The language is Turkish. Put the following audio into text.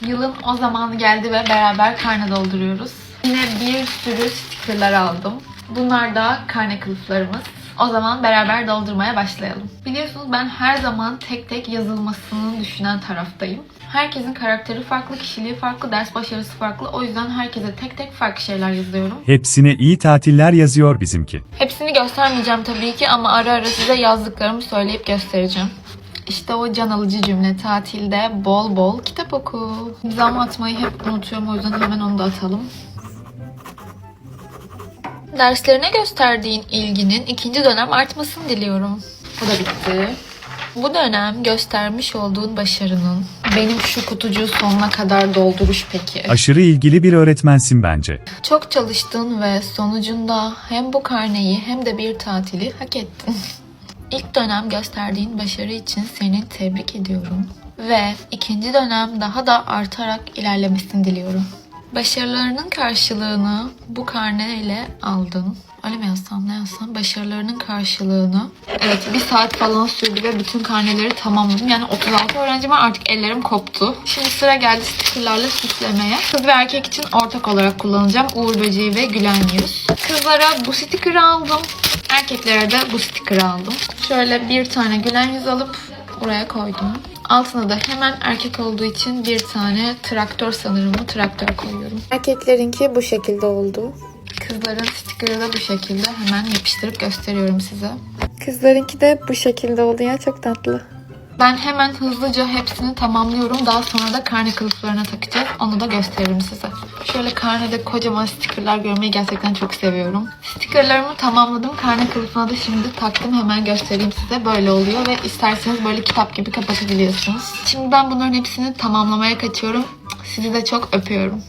Yılın o zamanı geldi ve beraber karne dolduruyoruz. Yine bir sürü stickerlar aldım. Bunlar da karne kılıflarımız. O zaman beraber doldurmaya başlayalım. Biliyorsunuz ben her zaman tek tek yazılmasını düşünen taraftayım. Herkesin karakteri farklı, kişiliği farklı, ders başarısı farklı. O yüzden herkese tek tek farklı şeyler yazıyorum. Hepsine iyi tatiller yazıyor bizimki. Hepsini göstermeyeceğim tabii ki ama ara ara size yazdıklarımı söyleyip göstereceğim. İşte o can alıcı cümle tatilde bol bol kitap oku. İmzamı atmayı hep unutuyorum o yüzden hemen onu da atalım. Derslerine gösterdiğin ilginin ikinci dönem artmasını diliyorum. Bu da bitti. Bu dönem göstermiş olduğun başarının benim şu kutucuğu sonuna kadar dolduruş peki. Aşırı ilgili bir öğretmensin bence. Çok çalıştın ve sonucunda hem bu karneyi hem de bir tatili hak ettin. İlk dönem gösterdiğin başarı için seni tebrik ediyorum. Ve ikinci dönem daha da artarak ilerlemesini diliyorum. Başarılarının karşılığını bu karne ile aldın. Öyle mi yazsam ne yazsam? Başarılarının karşılığını. Evet bir saat falan sürdü ve bütün karneleri tamamladım. Yani 36 öğrencim var artık ellerim koptu. Şimdi sıra geldi stickerlarla süslemeye. Kız ve erkek için ortak olarak kullanacağım. Uğur böceği ve gülen yüz. Kızlara bu sticker'ı aldım. Erkeklere de bu sticker'ı aldım. Şöyle bir tane gülen yüz alıp buraya koydum. Altına da hemen erkek olduğu için bir tane traktör sanırım bu traktör koyuyorum. Erkeklerinki bu şekilde oldu. Kızların sticker'ı da bu şekilde hemen yapıştırıp gösteriyorum size. Kızlarınki de bu şekilde oldu ya çok tatlı. Ben hemen hızlıca hepsini tamamlıyorum. Daha sonra da karne kılıflarına takacağız. Onu da gösteririm size. Şöyle karnede kocaman stickerlar görmeyi gerçekten çok seviyorum. Stickerlarımı tamamladım. Karne kılıfına da şimdi taktım. Hemen göstereyim size. Böyle oluyor ve isterseniz böyle kitap gibi kapatabiliyorsunuz. Şimdi ben bunların hepsini tamamlamaya kaçıyorum. Sizi de çok öpüyorum.